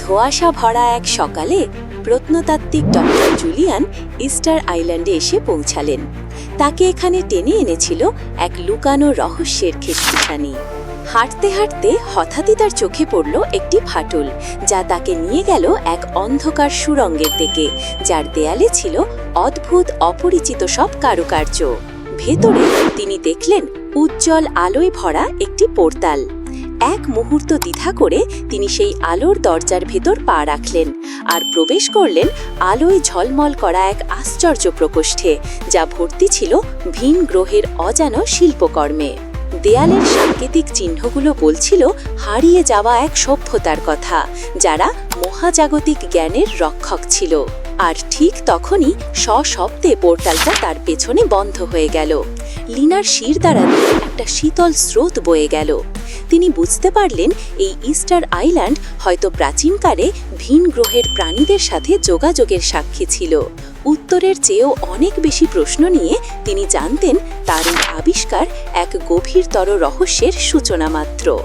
ধোঁয়াশা ভরা এক সকালে প্রত্নতাত্ত্বিক ডক্টর জুলিয়ান ইস্টার আইল্যান্ডে এসে পৌঁছালেন। তাকে এখানে টেনে এনেছিল এক লুকানো রহস্যের খেসপিছানি হাঁটতে হাঁটতে হঠাৎই তার চোখে পড়ল একটি ফাটল, যা তাকে নিয়ে গেল এক অন্ধকার সুরঙ্গের দিকে, যার দেয়ালে ছিল অদ্ভুত অপরিচিত সব কারুকার্য। ভেতরে তিনি দেখলেন উজ্জ্বল আলোয় ভরা একটি পোর্তাল। এক মুহূর্ত দ্বিধা করে তিনি সেই আলোর দরজার ভেতর পা রাখলেন আর প্রবেশ করলেন আলোয় ঝলমল করা এক আশ্চর্য প্রকোষ্ঠে, যা ভর্তি ছিল ভিন গ্রহের অজানা শিল্পকর্মে। দেয়ালের সাংকেতিক চিহ্নগুলো বলছিল হারিয়ে যাওয়া এক সভ্যতার কথা, যারা মহাজাগতিক জ্ঞানের রক্ষক ছিল। আর ঠিক তখনই সশব্দে পোর্টালটা তার পেছনে বন্ধ হয়ে গেল। লিনার শির দ্বারা একটা শীতল স্রোত বয়ে গেল। তিনি বুঝতে পারলেন এই ইস্টার আইল্যান্ড হয়তো প্রাচীনকালে ভিন গ্রহের প্রাণীদের সাথে যোগাযোগের সাক্ষী ছিল। উত্তরের চেয়েও অনেক বেশি প্রশ্ন নিয়ে তিনি জানতেন তার এই আবিষ্কার এক গভীরতর রহস্যের সূচনা মাত্র।